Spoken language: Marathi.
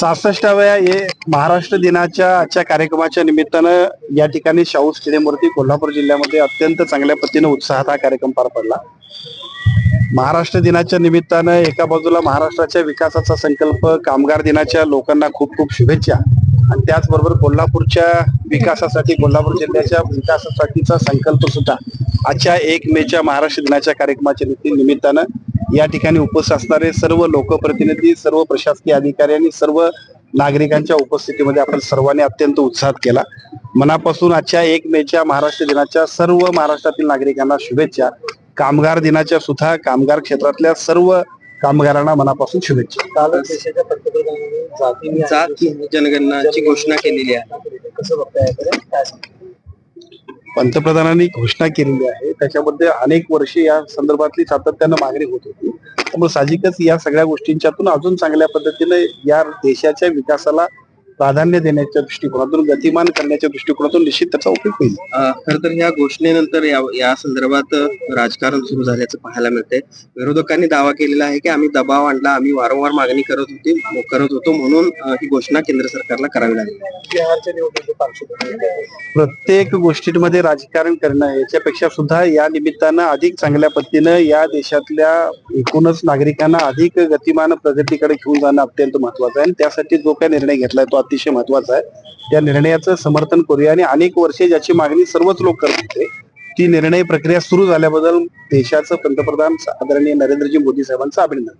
सहासष्टाव्या हे महाराष्ट्र दिनाच्या आजच्या कार्यक्रमाच्या निमित्तानं या ठिकाणी शाहू स्टेडियमवरती कोल्हापूर जिल्ह्यामध्ये अत्यंत चांगल्या पद्धतीने उत्साहात हा कार्यक्रम पार पडला. महाराष्ट्र दिनाच्या निमित्तानं एका बाजूला महाराष्ट्राच्या विकासाचा संकल्प कामगार दिनाच्या लोकांना खूप खूप शुभेच्छा आणि त्याचबरोबर कोल्हापूरच्या विकासासाठी कोल्हापूर जिल्ह्याच्या विकासासाठीचा संकल्प सुद्धा आजच्या एक मेच्या महाराष्ट्र दिनाच्या कार्यक्रमाच्या निमित्तानं या ठिकाणी उपस्थित असणारे सर्व लोकप्रतिनिधी सर्व प्रशासकीय अधिकारी आणि सर्व नागरिकांच्या उपस्थितीमध्ये आपण सर्वांनी अत्यंत उत्साहात केला. मनापासून आजच्या एक मेच्या महाराष्ट्र दिनाच्या सर्व महाराष्ट्रातील नागरिकांना शुभेच्छा. कामगार दिनाच्या सुद्धा कामगार क्षेत्रातल्या सर्व कामगारांना मनापासून शुभेच्छा. देशाच्या पंतप्रधानांनी जनगणनाची घोषणा केलेली आहे. पंतप्रधानांनी घोषणा केलेली आहे. त्याच्यामध्ये अनेक वर्षे या संदर्भातली सातत्यानं मागणी होत होती. त्यामुळे साहजिकच या सगळ्या गोष्टींच्यातून अजून चांगल्या पद्धतीने या देशाच्या विकासाला प्राधान्य देण्याच्या दृष्टिकोनातून गतिमान करण्याच्या दृष्टिकोनातून निश्चित त्याचा उपयोग होईल. खर तर या घोषणेनंतर या या संदर्भात राजकारण सुरू झाल्याचं पाहायला मिळतंय. विरोधकांनी दावा केलेला आहे की आम्ही दबाव आणला आम्ही वारंवार मागणी करत होती करत होतो म्हणून ही घोषणा केंद्र सरकारला करावी लागली. बिहारच्या निवडणुकीच्या पार्श्वभूमीवर प्रत्येक गोष्टींमध्ये राजकारण करणं याच्यापेक्षा सुद्धा या निमित्तानं अधिक चांगल्या पद्धतीनं या देशातल्या एकूणच नागरिकांना अधिक गतिमान प्रगतीकडे घेऊन जाणं अत्यंत महत्वाचं आहे. आणि त्यासाठी जो काही निर्णय घेतलाय तो अतिशय महत्त्वाचा आहे. त्या निर्णयाचं समर्थन करूया आणि अनेक वर्षे ज्याची मागणी सर्वच लोक करत होते ती निर्णय प्रक्रिया सुरू झाल्याबद्दल देशाचं पंतप्रधान आदरणीय नरेंद्रजी मोदी साहेबांचं अभिनंदन.